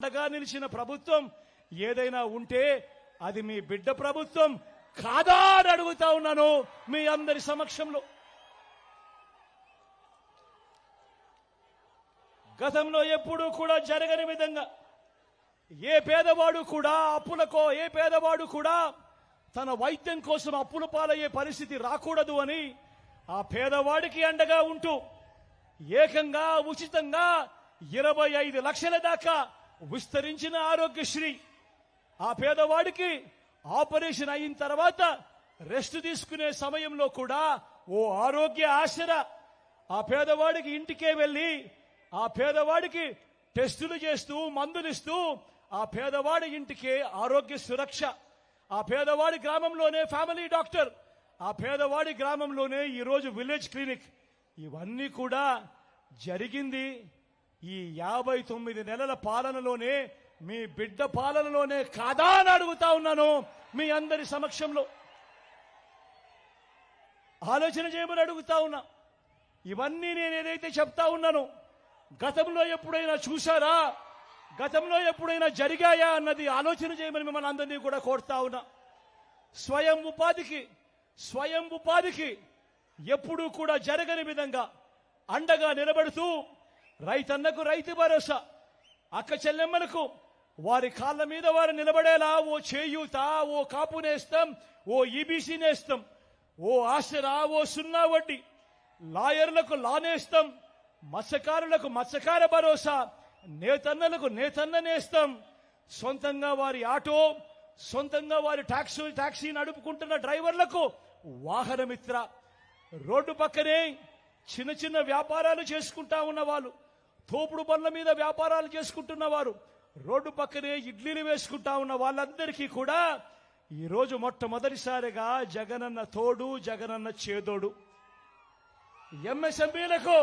అండగా నిలిచిన ప్రభుత్వం ఏదైనా ఉంటే అది మీ బిడ్డ ప్రభుత్వం కాదా అని అడుగుతా ఉన్నాను మీ అందరి సమక్షంలో. గతంలో ఎప్పుడూ కూడా జరగని విధంగా ఏ పేదవాడు కూడా అప్పులకో ఏ పేదవాడు కూడా తన వైద్యం కోసం అప్పుల పాలయ్యే పరిస్థితి రాకూడదు అని ఆ పేదవాడికి అండగా ఉంటూ ఏకంగా ఉచితంగా ఇరవై ఐదు లక్షల దాకా విస్తరించిన ఆరోగ్యశ్రీ. ఆ పేదవాడికి ఆపరేషన్ అయిన తర్వాత రెస్ట్ తీసుకునే సమయంలో కూడా ఓ ఆరోగ్య ఆశర ఆ పేదవాడికి ఇంటికే వెళ్ళి ఆ పేదవాడికి టెస్టులు చేస్తూ మందులిస్తూ ఆ పేదవాడి ఇంటికే ఆరోగ్య సురక్ష. ఆ పేదవాడి గ్రామంలోనే ఫ్యామిలీ డాక్టర్. ఆ పేదవాడి గ్రామంలోనే ఈరోజు విలేజ్ క్లినిక్. ఇవన్నీ కూడా జరిగింది. ఈ యాభై తొమ్మిది నెలల పాలనలోనే మీ బిడ్డ పాలనలోనే కాదా అని అడుగుతా ఉన్నాను మీ అందరి సమక్షంలో. ఆలోచన చేయమని అడుగుతా ఉన్నా. ఇవన్నీ నేను ఏదైతే చెప్తా ఉన్నానో గతంలో ఎప్పుడైనా చూశారా? గతంలో ఎప్పుడైనా జరిగాయా అన్నది ఆలోచన చేయమని మిమ్మల్ని అందరినీ కూడా కోరుతా ఉన్నా. స్వయం ఉపాధికి స్వయం ఉపాధికి ఎప్పుడూ కూడా జరగని విధంగా అండగా నిలబడుతూ రైతన్నకు రైతు భరోసా. అక్క చెల్లెమ్మలకు వారి కాళ్ళ మీద వారు నిలబడేలా ఓ చేయూత ఓ కాపు నేస్తాం ఓ ఈబీసీ నేస్తాం ఓ ఆసరా ఓ సున్నా వడ్డీ. లాయర్లకు లానేస్తాం మత్స్యకారులకు మత్స్యకార భరోసా నేతన్నలకు నేతన్న నేస్తాం. సొంతంగా వారి ఆటో సొంతంగా వారి టాక్సీ టాక్సీ నడుపుకుంటున్న డ్రైవర్లకు వాహనమిత్ర. రోడ్డు పక్కనే చిన్న చిన్న వ్యాపారాలు చేసుకుంటా ఉన్న వాళ్ళు. తోపుడు బండ్ల మీద వ్యాపారాలు చేసుకుంటున్న వారు రోడ్డు పక్కనే ఇడ్లీలు వేసుకుంటా ఉన్న వాళ్ళందరికీ కూడా ఈరోజు మొట్టమొదటిసారిగా జగనన్న తోడు జగనన్న చేదోడు. ఎంఎస్ఎంఈలకు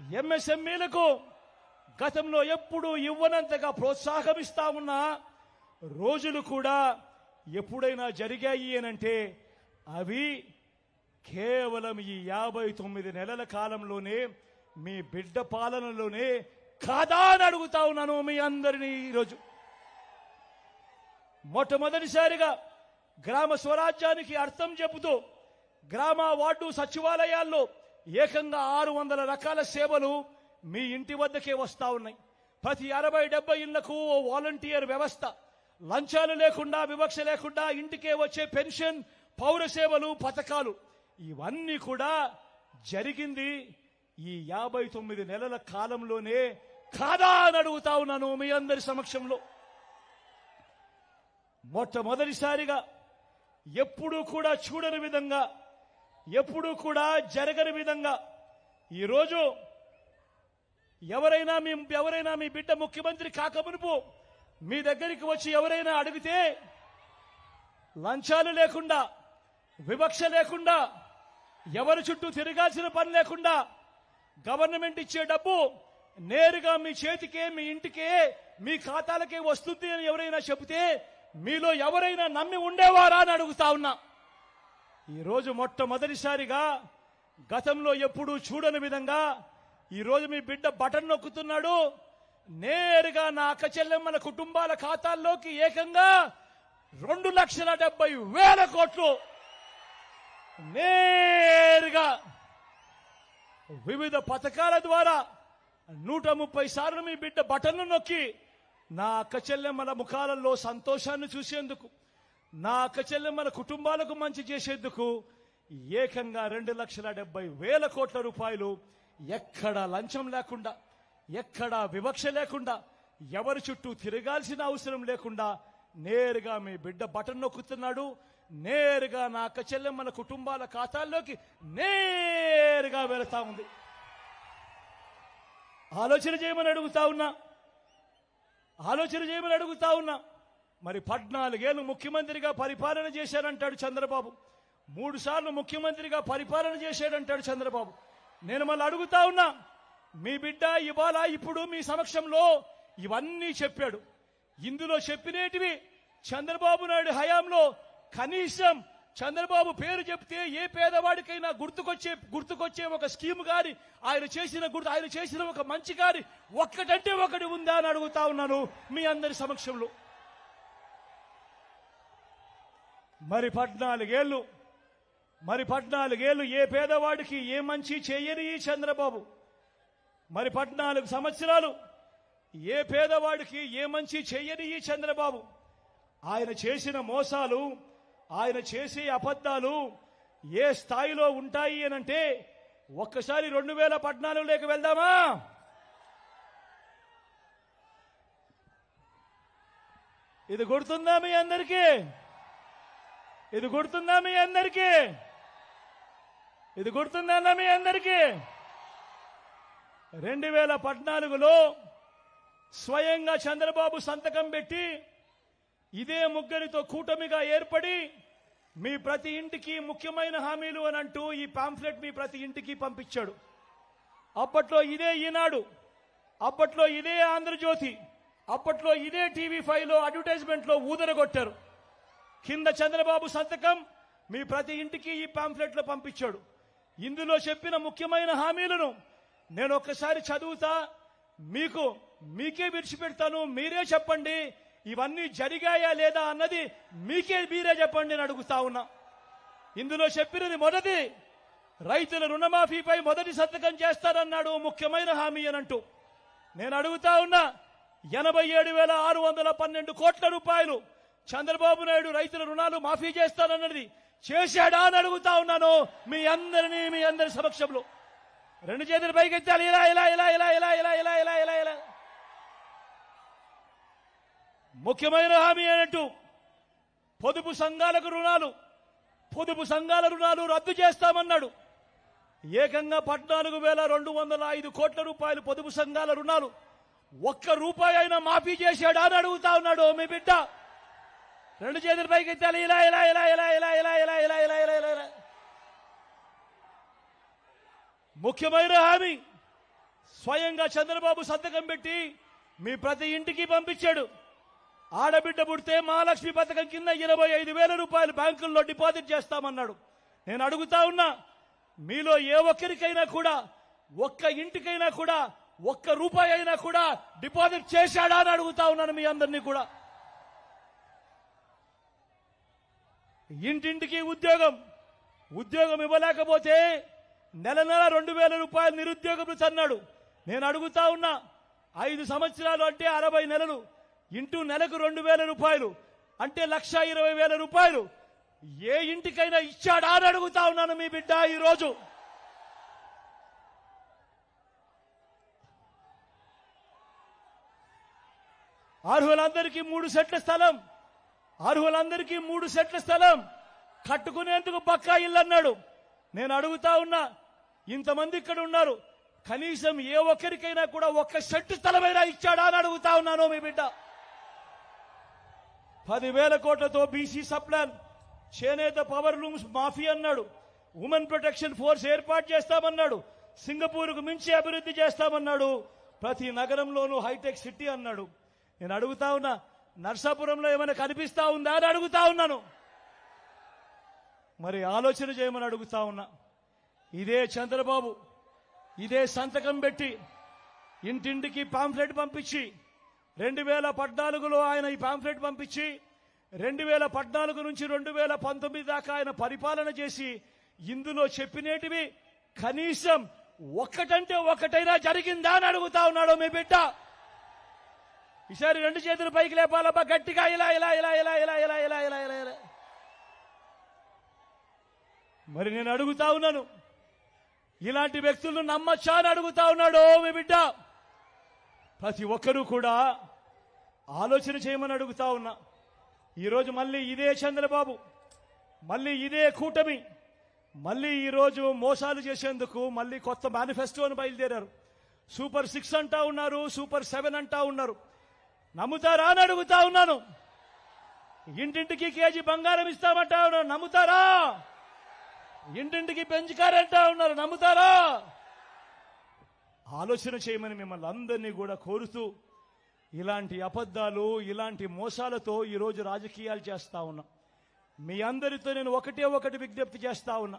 ఎంఎస్ఎంఈలకు గతంలో ఎప్పుడూ ఇవ్వనంతగా ప్రోత్సాహమిస్తా ఉన్న రోజులు కూడా ఎప్పుడైనా జరిగాయి అనంటే అవి కేవలం ఈ యాభై తొమ్మిది నెలల కాలంలోనే మీ బిడ్డ పాలనలోనే కాదా అని అడుగుతా ఉన్నాను మీ అందరినీ ఈరోజు. మొట్టమొదటిసారిగా గ్రామ స్వరాజ్యానికి అర్థం చెబుతూ గ్రామ వార్డు సచివాలయాల్లో ఏకంగా ఆరు వందల రకాల సేవలు మీ ఇంటి వద్దకే వస్తా ఉన్నాయి. ప్రతి అరవై డెబ్బై ఇళ్ళకు ఓ వాలంటీర్ వ్యవస్థ. లంచాలు లేకుండా వివక్ష లేకుండా ఇంటికే వచ్చే పెన్షన్ పౌర సేవలు పథకాలు. ఇవన్నీ కూడా జరిగింది ఈ యాభై తొమ్మిది నెలల కాలంలోనే కాదా అని అడుగుతా ఉన్నాను మీ అందరి సమక్షంలో. మొట్టమొదటిసారిగా ఎప్పుడూ కూడా చూడని విధంగా ఎప్పుడూ కూడా జరగని విధంగా ఈరోజు ఎవరైనా మీ ఎవరైనా మీ బిడ్డ ముఖ్యమంత్రి కాకమునుపు మీ దగ్గరికి వచ్చి ఎవరైనా అడిగితే లంచాలు లేకుండా వివక్ష లేకుండా ఎవరి చుట్టూ తిరగాల్సిన పని లేకుండా గవర్నమెంట్ ఇచ్చే డబ్బు నేరుగా మీ చేతికే మీ ఇంటికే మీ ఖాతాలకే వస్తుంది అని ఎవరైనా చెబితే మీలో ఎవరైనా నమ్మి ఉండేవారా అని అడుగుతా ఉన్నా. ఈరోజు మొట్టమొదటిసారిగా గతంలో ఎప్పుడూ చూడని విధంగా ఈరోజు మీ బిడ్డ బటన్ నొక్కుతున్నాడు. నేరుగా నా అక్క చెల్లెమ్మల కుటుంబాల ఖాతాల్లోకి ఏకంగా రెండు లక్షల డెబ్బై వేల కోట్లు. నేరుగా వివిధ పథకాల ద్వారా నూట ముప్పై సార్లు మీ బిడ్డ బటన్ను నొక్కి నా అక్క చెల్లెమ్మల ముఖాలలో సంతోషాన్ని చూసేందుకు నా అక్క చెల్లెమ్మల కుటుంబాలకు మంచి చేసేందుకు ఏకంగా రెండు లక్షల డెబ్బై వేల కోట్ల రూపాయలు ఎక్కడ లంచం లేకుండా ఎక్కడ వివక్ష లేకుండా ఎవరి చుట్టూ తిరగాల్సిన అవసరం లేకుండా నేరుగా మీ బిడ్డ బటన్ నొక్కుతున్నాడు. నేరుగా నా అక్క చెల్లెమ్మల కుటుంబాల ఖాతాల్లోకి నేరుగా వెళతా ఉంది. ఆలోచన చేయమని అడుగుతా ఉన్నా. ఆలోచన చేయమని అడుగుతా ఉన్నా. మరి పద్నాలుగేళ్ళు ముఖ్యమంత్రిగా పరిపాలన చేశాడంటాడు చంద్రబాబు. మూడు సార్లు ముఖ్యమంత్రిగా పరిపాలన చేశాడంటాడు చంద్రబాబు. నేను మళ్ళీ అడుగుతా ఉన్నా మీ బిడ్డ ఇవాళ ఇప్పుడు మీ సమక్షంలో ఇవన్నీ చెప్పాడు. ఇందులో చెప్పినేటివి చంద్రబాబు నాయుడు హయాంలో కనీసం చంద్రబాబు పేరు చెప్తే ఏ పేదవాడికైనా గుర్తుకొచ్చే గుర్తుకొచ్చే ఒక స్కీమ్ గాని ఆయన చేసిన గుర్తు ఆయన చేసిన ఒక మంచి గాని ఒక్కటంటే ఒకటి ఉందా అని అడుగుతా ఉన్నాను మీ అందరి సమక్షంలో. మరి పద్నాలుగేళ్ళు మరి పద్నాలుగేళ్ళు ఏ పేదవాడికి ఏ మంచి చేయని చంద్రబాబు? మరి పద్నాలుగు సంవత్సరాలు ఏ పేదవాడికి ఏ మంచి చెయ్యని ఈ చంద్రబాబు? ఆయన చేసిన మోసాలు ఆయన చేసే అబద్ధాలు ఏ స్థాయిలో ఉంటాయి అనంటే ఒక్కసారి రెండు వేల పద్నాలుగులోకి వెళ్దామా? ఇది గుర్తుందా మీ అందరికీ? ఇది గుర్తుందా మీ అందరికీ? ఇది గుర్తుందా మీ అందరికీ? రెండు వేల పద్నాలుగులో స్వయంగా చంద్రబాబు సంతకం పెట్టి ఇదే ముగ్గురితో కూటమిగా ఏర్పడి మీ ప్రతి ఇంటికి ముఖ్యమైన హామీలు అని అంటూ ఈ పాంఫ్లెట్ మీ ప్రతి ఇంటికి పంపించాడు. అప్పట్లో ఇదే ఈనాడు అప్పట్లో ఇదే ఆంధ్రజ్యోతి అప్పట్లో ఇదే టీవీ ఫైవ్లో అడ్వర్టైజ్మెంట్లో ఊదరగొట్టారు. కింద చంద్రబాబు సంతకం మీ ప్రతి ఇంటికి ఈ పాంఫ్లెట్లు పంపించాడు. ఇందులో చెప్పిన ముఖ్యమైన హామీలను నేను ఒక్కసారి చదువుతా మీకు మీకే విడిచిపెడతాను మీరే చెప్పండి ఇవన్నీ జరిగాయా లేదా అన్నది మీకే మీరే చెప్పండి అని అడుగుతా ఉన్నా. ఇందులో చెప్పినది మొదటి రైతుల రుణమాఫీపై మొదటి సంతకం చేస్తారన్నాడు ముఖ్యమైన హామీ అనంటూ నేను అడుగుతా ఉన్నా ఎనభై ఏడు వేల ఆరు వందల పన్నెండు కోట్ల రూపాయలు చంద్రబాబు నాయుడు రైతుల రుణాలు మాఫీ చేస్తానన్నది చేశాడా అని అడుగుతా ఉన్నాను మీ అందరినీ మీ అందరి సమక్షంలో. రెండు చేతులు పైకెత్తాలి ఇలా ఇలా ఇలా ఇలా ఇలా ఇలా ఇలా ఇలా ఇలా ఇలా. ముఖ్యమైన హామీ అన్నట్టు పొదుపు సంఘాలకు రుణాలు పొదుపు సంఘాల రుణాలు రద్దు చేస్తామన్నాడు ఏకంగా పద్నాలుగు వేల రెండు వందల ఐదు కోట్ల రూపాయలు పొదుపు సంఘాల రుణాలు ఒక్క రూపాయి అయినా మాఫీ చేశాడా అని అడుగుతా ఉన్నాడు మీ బిడ్డ రెండు చేతుల పైకి ఎత్తాలి ఇలా ఇలా ఇలా ఇలా ఇలా ఇలా ఇలా ఇలా ఇలా ఇలా ఇలా ఇలా ముఖ్యమైన హామీ స్వయంగా చంద్రబాబు సంతకం పెట్టి మీ ప్రతి ఇంటికి పంపించాడు ఆడబిడ్డ పుడితే మహాలక్ష్మి పథకం కింద ఇరవై ఐదు వేల రూపాయలు బ్యాంకుల్లో డిపాజిట్ చేస్తామన్నాడు. నేను అడుగుతా ఉన్నా మీలో ఏ ఒక్కరికైనా కూడా ఒక్క ఇంటికైనా కూడా ఒక్క రూపాయి అయినా కూడా డిపాజిట్ చేశాడా అని అడుగుతా ఉన్నాను మీ అందరినీ కూడా. ఇంటింటికి ఉద్యోగం ఉద్యోగం ఇవ్వలేకపోతే నెల నెల రెండు వేల రూపాయలు నిరుద్యోగం చన్నాడు. నేను అడుగుతా ఉన్నా ఐదు సంవత్సరాలు అంటే అరవై నెలలు. ఇంటూ నెలకు రెండు వేల రూపాయలు అంటే లక్ష ఇరవై వేల రూపాయలు. ఏ ఇంటికైనా ఇచ్చాడా అని అడుగుతా ఉన్నాను మీ బిడ్డ ఈరోజు. అర్హులందరికీ మూడు సెట్ల స్థలం అర్హులందరికీ మూడు సెట్ల స్థలం. కట్టుకునేందుకు పక్కా ఇల్లు అన్నాడు. నేను అడుగుతా ఉన్నా ఇంతమంది ఇక్కడ ఉన్నారు. కనీసం ఏ ఒక్కరికైనా కూడా ఒక్క సెట్టు స్థలమైనా ఇచ్చాడా అని అడుగుతా ఉన్నాను మీ బిడ్డ. పదివేల కోట్లతో బీసీ సప్లాన్. చేనేత పవర్ లూమ్స్ మాఫీ అన్నాడు. ఉమెన్ ప్రొటెక్షన్ ఫోర్స్ ఏర్పాటు చేస్తామన్నాడు. సింగపూర్కు మించి అభివృద్ధి చేస్తామన్నాడు. ప్రతి నగరంలోనూ హైటెక్ సిటీ అన్నాడు. నేను అడుగుతా ఉన్నా నర్సాపురంలో ఏమైనా కనిపిస్తా ఉందా అని అడుగుతా ఉన్నాను. మరి ఆలోచన చేయమని అడుగుతా ఉన్నా. ఇదే చంద్రబాబు ఇదే సంతకం పెట్టి ఇంటింటికి పాంఫ్లెట్ పంపించి రెండు వేల పద్నాలుగులో ఆయన ఈ పాంఫ్లెట్ పంపించి రెండు వేల పద్నాలుగు నుంచి రెండు వేల పంతొమ్మిది దాకా ఆయన పరిపాలన చేసి ఇందులో చెప్పినేటివి కనీసం ఒక్కటంటే ఒక్కటైనా జరిగిందా అని అడుగుతా ఉన్నాడు మీ బిడ్డ. ఈసారి రెండు చేతులు పైకి లేపాలబ్బా గట్టిగా ఇలా ఇలా ఇలా ఇలా ఇలా ఇలా ఇలా ఇలా ఇలా ఇలా. మరి నేను అడుగుతా ఉన్నాను. ఇలాంటి వ్యక్తులను నమ్మచ్చా అని అడుగుతా ఉన్నాడు మీ బిడ్డ. ప్రతి ఒక్కరూ కూడా ఆలోచన చేయమని అడుగుతా ఉన్నా. ఈరోజు మళ్ళీ ఇదే చంద్రబాబు మళ్ళీ ఇదే కూటమి మళ్ళీ ఈరోజు మోసాలు చేసేందుకు మళ్ళీ కొత్త మేనిఫెస్టోను బయలుదేరారు. సూపర్ సిక్స్ అంటా ఉన్నారు సూపర్ సెవెన్ అంటా ఉన్నారు. నమ్ముతారా అని అడుగుతా ఉన్నాను. ఇంటింటికి కేజీ బంగారం ఇస్తామంటా ఉన్నారు. నమ్ముతారా? ఇంటింటికి పెంచుకారంటా ఉన్నారు. నమ్ముతారా? ఆలోచన చేయమని మిమ్మల్ని అందరినీ కూడా కోరుతూ ఇలాంటి అబద్ధాలు ఇలాంటి మోసాలతో ఈరోజు రాజకీయాలు చేస్తా ఉన్నా. మీ అందరితో నేను ఒకటే ఒకటి విజ్ఞప్తి చేస్తా ఉన్నా.